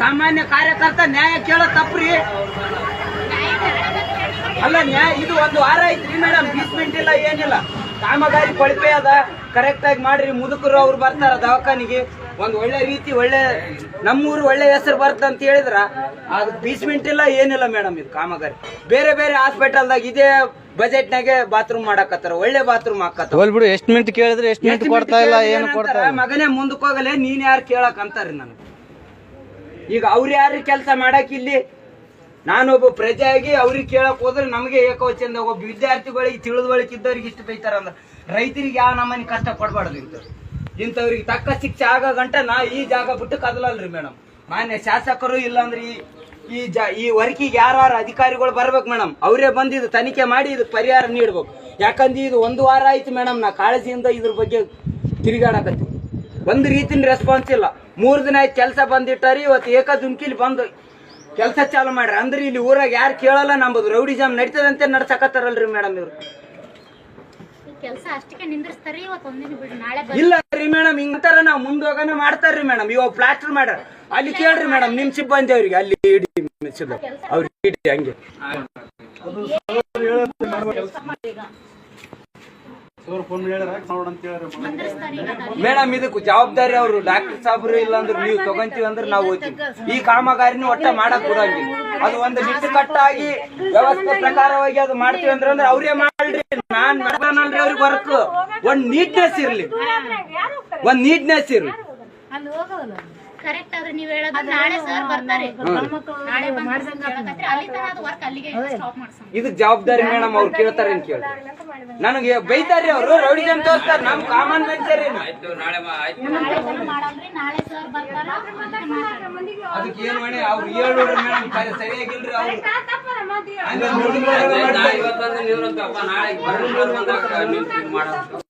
ಸಾಮಾನ್ಯ ಕಾರ್ಯಕರ್ತ ನ್ಯಾಯ ಕೇಳೋ ತಪ್ಪ್ರಿ? ಅಲ್ಲ ನ್ಯಾಯ ಇದು ಒಂದು ವಾರ ಐತ್ರಿ ಮೇಡಮ್ ಬೀಸ್ಮೆಂಟ್ ಇಲ್ಲ ಏನಿಲ್ಲ. ಕಾಮಗಾರಿ ಕೊಳಪೆ ಅದ ಕರೆಕ್ಟ್ ಆಗಿ ಮಾಡ್ರಿ ಮುದುಕರು ಅವ್ರು ಬರ್ತಾರ ದವಾಖಾನಿಗೆ. ಒಂದ್ ಒಳ್ಳೆ ರೀತಿ ಒಳ್ಳೆ ನಮ್ಮೂರು ಒಳ್ಳೆ ಹೆಸರು ಬರ್ತ ಅಂತ ಹೇಳಿದ್ರ ಅದು ಬೀಸ್ಮೆಂಟ್ ಇಲ್ಲ ಏನಿಲ್ಲ ಮೇಡಮ್ ಇದು ಕಾಮಗಾರಿ. ಬೇರೆ ಬೇರೆ ಹಾಸ್ಪಿಟಲ್ದಾಗ ಇದೇ ಬಜೆಟ್ ನಾಗೆ ಬಾತ್ರೂಮ್ ಮಾಡಾಕತ್ತಾರ ಒಳ್ಳೆ ಬಾತ್ರೂಮ್ ಹಾಕತ್ತಾರ. ಹೋಲ್ ಬಿಡು ಎಷ್ಟ್ ಮಿನಿಟ್ ಕೇಳಿದ್ರೆ ಎಷ್ಟು ಕೊಡ್ತಾ ಇಲ್ಲ ಏನು ಕೊಡ್ತಾ ಮಗನೇ ಮುಂದಕ್ಕೆ ಹೋಗಲೇ ನೀನ್ ಯಾರು ಕೇಳಕ್ ಅಂತಾರಿ ನನಗೆ. ಈಗ ಅವ್ರು ಯಾರು ಕೆಲಸ ಮಾಡಕ್ ಇಲ್ಲಿ? ನಾನೊಬ್ಬ ಪ್ರಜೆಯಾಗಿ ಅವ್ರಿಗೆ ಕೇಳಕ್ ಹೋದ್ರೆ ನಮಗೆ ಏಕವಚನ ಒಬ್ಬ ವಿದ್ಯಾರ್ಥಿಗಳಿಗೆ ತಿಳಿದುವಳಿಕೆ ಇದ್ದವ್ರಿಗೆ ಇಷ್ಟು ಬೈತಾರ ಅಂದ್ರೆ ರೈತರಿಗೆ ಯಾವ ನಮ್ಮನೆ ಕಷ್ಟ ಕೊಡಬಾರ್ದು ಇಂಥವ್ರು. ಇಂಥವ್ರಿಗೆ ತಕ್ಕ ಶಿಕ್ಷೆ ಆಗ ಗಂಟ ನಾ ಈ ಜಾಗ ಬಿಟ್ಟು ಕದಲಲ್ರಿ ಮೇಡಮ್ ಮಾನ್ಯ ಶಾಸಕರು ಇಲ್ಲಾಂದ್ರೆ ಈ ಈ ಜ, ಈ ವರ್ಕಿಗೆ ಯಾರು ಅಧಿಕಾರಿಗಳು ಬರ್ಬೇಕು ಮೇಡಮ್ ಅವರೇ ಬಂದು ಇದು ತನಿಖೆ ಮಾಡಿ ಇದು ಪರಿಹಾರ ನೀಡ್ಬೇಕು. ಯಾಕಂದ್ರೆ ಇದು ಒಂದು ವಾರ ಆಯ್ತು ಮೇಡಮ್ ನಾ ಕಾಳಜಿಯಿಂದ ಇದ್ರ ಬಗ್ಗೆ ತಿರುಗಾಡಕತ್ತೀವಿ ಒಂದು ರೀತಿನ ರೆಸ್ಪಾನ್ಸ್ ಇಲ್ಲ. ಮೂರ್ ದಿನ ಆಯ್ತು ಕೆಲಸ ಬಂದಿಟ್ಟಾರಿ ಇವತ್ತು ಏಕ ದುಮ್ಕಿಲಿ ಬಂದು ಕೆಲಸ ಚಾಲು ಮಾಡ್ರಿ ಅಂದ್ರೆ ಇಲ್ಲಿ ಊರಾಗ ಯಾರು ಕೇಳಲ್ಲ ನಂಬುದು. ರೌಡಿ ಜಾಮ್ ನಡೀತದಂತೆ ನಡ್ಸಕತ್ತಾರಲ್ರಿ ಮೇಡಮ್ ಇವ್ರು. ಇಲ್ಲ ರೀ ಮೇಡಮ್ ಹಿಂಗಂತಾರ ನಾವು ಮುಂದೋಗನ ಮಾಡ್ತಾರ್ರಿ ಮೇಡಮ್ ಇವಾಗ ಪ್ಲಾಸ್ಟರ್ ಮಾಡ್ಯಾರ. ಅಲ್ಲಿ ಕೇಳ್ರಿ ಮೇಡಮ್ ನಿಮ್ ಸಿಬ್ಬಂದಿ ಅವ್ರಿಗೆ. ಅಲ್ಲಿ ಇಡಿ ಅವ್ರಿಗೆ ಇಡಿ ಹಂಗೆ. ಮೇಡಮ್ ಇದಕ್ಕೆ ಜವಾಬ್ದಾರಿ ಅವರು ಡಾಕ್ಟರ್ ಸಾಬ್ರು ಇಲ್ಲ ಅಂದ್ರೆ ನೀವು ತಗೊಂತೀವಿ ಅಂದ್ರೆ ನಾವು ಹೋಗ್ತೀವಿ ಈ ಕಾಮಗಾರಿನ ಒಟ್ಟ ಮಾಡಕ್ ಬಿಡಂಗಿ ಅದು ಒಂದು ನಿಟ್ಟುಕಟ್ಟಾಗಿ ವ್ಯವಸ್ಥೆ ಪ್ರಕಾರವಾಗಿ ಅದು ಮಾಡ್ತೀವಿ ಅಂದ್ರೆ ಅಂದ್ರೆ ಅವ್ರೇ ಮಾಡ್ರಿ. ನಾನ್ ಮಾಡ್ತಾನಲ್ರಿ ಅವ್ರಿಗೆ ವರ್ಕ್ ಒಂದ್ ನೀಟ್ನೆಸ್ ಇರ್ಲಿ. ಒಂದ್ ನೀಟ್ನೆಸ್ ಇರ್ಲಿ. ಕರೆಕ್ಟ್ ಆದ್ರೆ ನೀವ್ ಹೇಳೋದು ನಾಳೆ ಸರ್ ಬರ್ತಾರೆ. ನಾಳೆ ಅಲ್ಲಿ ಅದು ವರ್ಕ್ ಅಲ್ಲಿಗೆ ಸ್ಟಾಪ್ ಮಾಡ್ಸೋಣ. ಇದಕ್ ಜವಾಬ್ದಾರಿ ಮೇಡಮ್ ಅವ್ರು ಕೇಳ್ತಾರೆ ಅಂತ ಕೇಳಿ ನನಗೆ ಬೈತಾರ್ರಿ ಅವರು ರೌಡಿ ಜನ ತೋರಿಸ್ತಾರೆ ನಮ್ ಕಾಮನ್ ಮೆನ್ಸರಿ ನಾಳೆ ಬಂದು ಮಾಡಲ್ರಿ ನಾಳೆ ಸರ್ ಬರ್ತಾರ ಅದಕ್ಕೆ ಏನ್ ಮಾಡಿ ಅವ್ರು ಹೇಳೋಡ್ರಿ ಮೇಡಮ್ ಸರಿಯಾಗಿಲ್ರಿ ಅವ್ರು. ನಾಳೆ ನೋಡಿ ಇವತ್ತಂದ್ರೆ ನಾಳೆ ಬರೋದು ಬಂದಾಗ ನೀವು ಮಾಡೋದು